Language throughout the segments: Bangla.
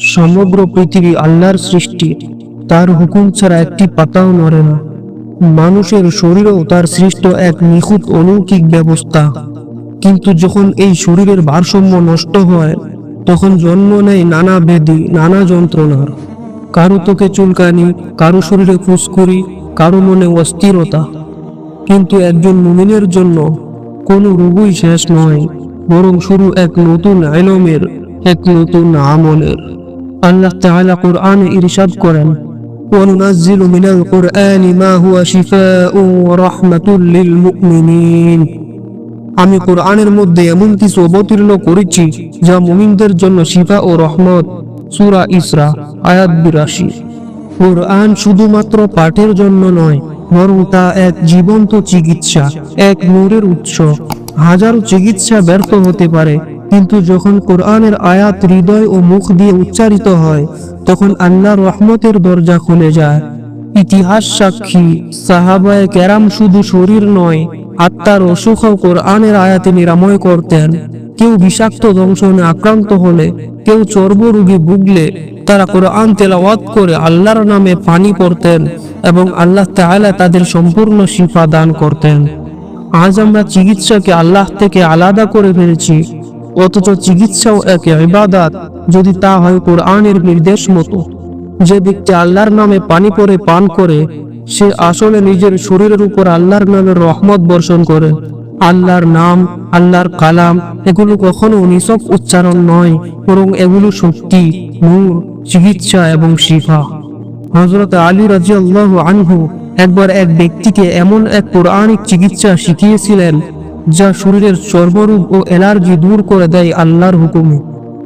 সমগ্র পৃথিবী আল্লাহর সৃষ্টি, তার হুকুম ছাড়া একটি পাতাও নড়ে না। মানুষের শরীরও তার সৃষ্ট এক নিখুঁত অলৌকিক ব্যবস্থা। কিন্তু যখন এই শরীরের ভারসাম্য নষ্ট হয়, তখন জন্ম নেয় নানা ব্যাধি নানা যন্ত্রণার। কারও তোকে চুলকানি, কারও শরীরে ফুসকুরি কারও মনে অস্থিরতা। কিন্তু একজন মুমিনের জন্য কোনো রোগই শেষ নয়, বরং শুরু এক নতুন আলমের এক নতুন আমলের আল্লাহ তাআলা কোরআনে ইরশাদ করেন وننزل من القرآن ما هو شفاء ورحمة للمؤمنين আমি কোরআনের মধ্যে এমন কিছু অবতীর্ণ করেছি যা মুমিনদের জন্য শিফা ও রহমত সূরা ইসরা আয়াত বিরাশি কোরআন শুধুমাত্র পাঠের জন্য নয় বরং তা এক জীবন্ত চিকিৎসা এক নূরের উৎস হাজারো চিকিৎসা ব্যর্থ হতে পারে কিন্তু যখন কোরআনের আয়াত হৃদয় ও মুখ দিয়ে উচ্চারিত হয়, তখন আল্লাহর রহমতের দরজা খুলে যায়। ইতিহাস সাক্ষী, সাহাবায় ক্যারাম শুধু শরীর নয়, আত্মার অসুখ কোরআনের আয়াতে নিরাময় করতেন। কেউ বিষাক্ত দংশনে আক্রান্ত হলে, কেউ চর্মরোগে ভুগলে, তারা কোরআন তেলাওয়াত করে আল্লাহর নামে পানি পড়তেন এবং আল্লাহ তাআলা তাদের সম্পূর্ণ শিফা দান করতেন। আজ আমরা চিকিৎসাকে আল্লাহ থেকে আলাদা করে ফেলেছি। অথচ চিকিৎসাও এক ইবাদাত। যদি তা হয় কোরআনের নির্দেশ মতো। যে ব্যক্তি আল্লাহর নামে পানি পরে পান করে, সে আসলে নিজের শরীরের উপর আল্লাহর নামের রহমত বর্ষণ করে। আল্লাহর নাম, আল্লাহর কালাম, এগুলো কখনো নিছক উচ্চারণ নয়, বরং এগুলো শক্তি, নূর, চিকিৎসা এবং শিফা। হজরত আলী রাজি আল্লাহ আনহু একবার এক ব্যক্তিকে এমন এক পৌরাণিক চিকিৎসা শিখিয়েছিলেন যা শরীরের চর্মরোগ ও অ্যালার্জি দূর করে দেয় আল্লাহর হুকুমে।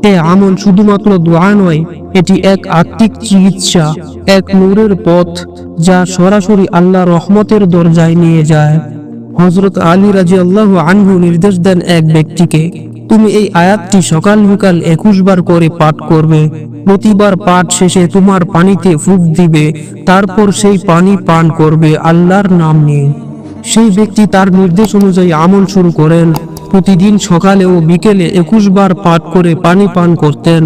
এ আমল শুধুমাত্র দোয়া নয়, এটি এক আত্মিক চিকিৎসা, এক নূরের পথ, যা সরাসরি আল্লাহ রহমতের দরজায় নিয়ে যায়। হজরত আলী রাজি আল্লাহ আনহু নির্দেশ দেন এক ব্যক্তিকে, তুমি এই আয়াতটি সকাল বিকাল একুশ বার করে পাঠ করবে। প্রতিবার পাঠ শেষে তোমার পানিতে ফুক দিবে, তারপর সেই পানি পান করবে আল্লাহর নাম নিয়ে। সেই ব্যক্তি তার নির্দেশ অনুযায়ী আমল শুরু করেন প্রতিদিন সকালে ও বিকেলে একুশ বার পাঠ করে পানি পান করতেন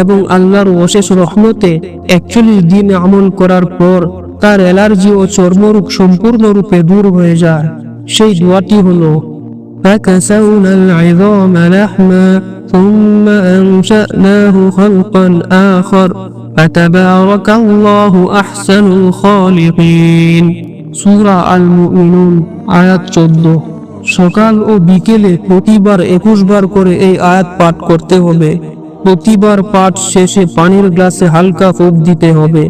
এবং আল্লাহর অশেষ রহমতে একচল্লিশ দিন আমল করার পর তার অ্যালার্জি ও চর্মরোগ সম্পূর্ণরূপে দূর হয়ে যায় সেই দোয়াটি হলো فكسونا العظام لحما ثم أنشأناه خلقا آخر فتبارك الله أحسن الخالقين সূরা আল মুমিনুন আয়াত চোদ্দ। সকাল ও বিকেলে প্রতিবার একুশ বার করে এই আয়াত পাঠ করতে হবে। প্রতিবার পাঠ শেষে পানির গ্লাসে হালকা ফুক দিতে হবে।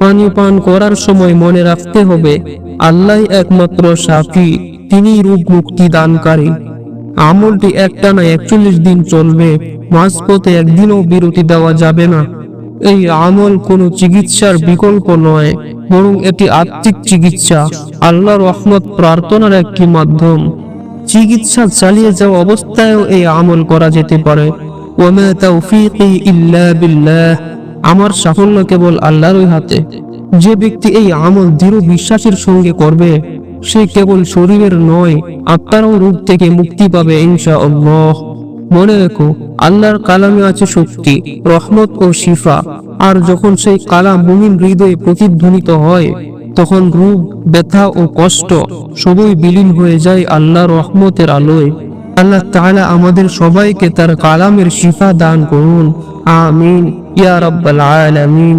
পানি পান করার সময় মনে রাখতে হবে, আল্লাহ একমাত্র সাফি তিনি রূপ মুক্তি দানকারী। আমলটি একটানা একচল্লিশ দিন চলবে, মাঝপথে একদিনও বিরতি দেওয়া যাবে না। এই আমল কোনো চিকিৎসার বিকল্প নয়, বরং এটি আত্মিক চিকিৎসা আল্লাহ রহমত প্রার্থনার একটি মাধ্যম। চিকিৎসা চালিয়ে যাওয়া অবস্থায়ও এই আমল করা যেতে পারে। আমার সাফল্য কেবল আল্লাহরই হাতে। যে ব্যক্তি এই আমল দৃঢ় বিশ্বাসের সঙ্গে করবে, সে কেবল শরীরের নয়, আত্মারও রূপ থেকে মুক্তি পাবে ইনশাআল্লাহ। মনে রেখো, আল্লাহর কালামে আছে শক্তি, রহমত ও শিফা। আর যখন সেই কালাম মুমিন হৃদয়ে প্রতিধ্বনিত হয়, তখন রূপ ব্যথা ও কষ্ট সবই বিলীন হয়ে যায় আল্লাহর রহমতের আলোয়। আল্লাহ তাআলা আমাদের সবাইকে তার কালামের শিফা দান করুন। আমিন। ইয়া রাব্বাল আলামিন।